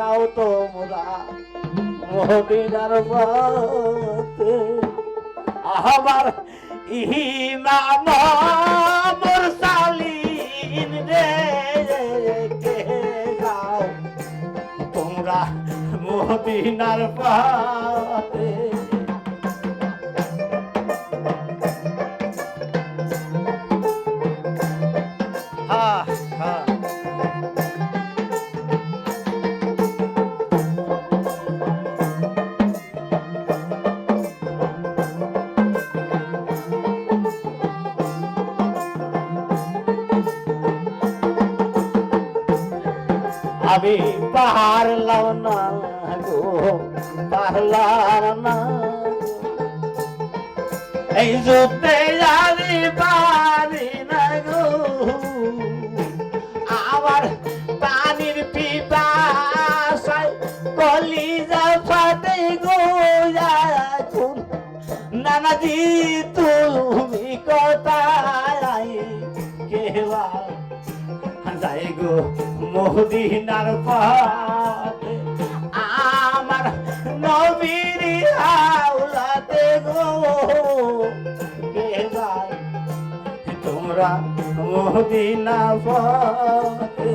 যাও তোমরা মদিনার পথে। আমার ইমাম মুরসালিন কে যাও। তোমরা মদিনার পথে। আমি পারলাম না গো পারলাম না। এই যুদ্ধে আমি পারি না গো। আমার পানির পিপাসায় কলিজা ফাটে গো নানাজি তুমি কোথায়? কেবা যাই গো। মদিনার পথে আমার নবীর আওলাতে গো। কে যায় তোমরা মদিনা পথে?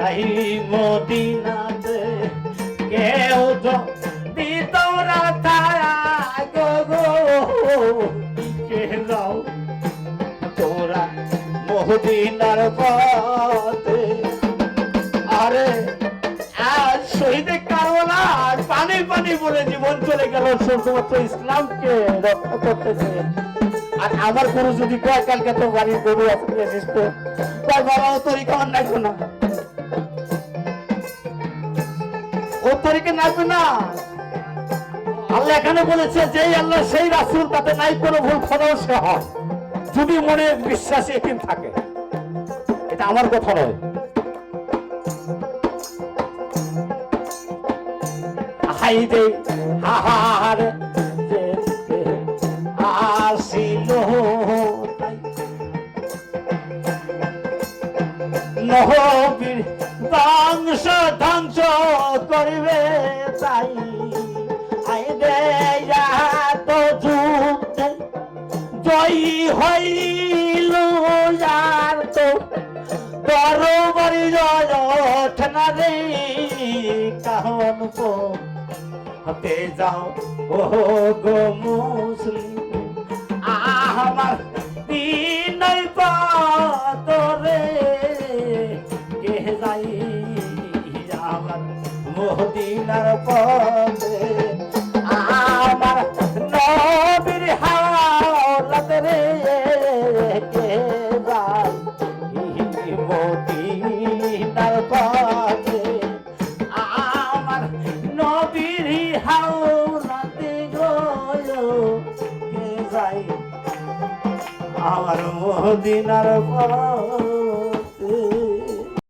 যাই মদিনাতে, কেউ যদি তোরা তারা গো কে যাও তোরা মদিনার পথে। আরে, আজ শহীদ কারবালার পানি পানি বলে জীবন চলে গেল, শুধুমাত্র ইসলামকে রক্ষা করতে চেয়ে। আর আমার গরু যদি কয়, কালকে তো বাড়ির গরু আপনি আসিস তো কয় বাবা ও তরিকা অন্যায় না। তরিকে নাচবে না। আল্লাহ এখানে বলেছে যেই আল্লাহ সেই রাসুল, তাতে নাই কোনো ভুল খরচ সে হয়। যদি মনে বিশ্বাস একিন থাকে, এটা আমার কথা নয়। হাই রে হাহার আসিল ধ্বংস করিবে তাই? আইবে তো যুদ্ধে জয়ী হইল যার তো। বড়বাড়ি জয় ওঠে না রে, কাহন পো। হতে যাও ও গো মদিনার পথে। আমার নবীর হাওলাতে রে কে যাই মদিনার পথে আমার নবীর হাওলাতে গো কে যাই আমার মদিনার পথে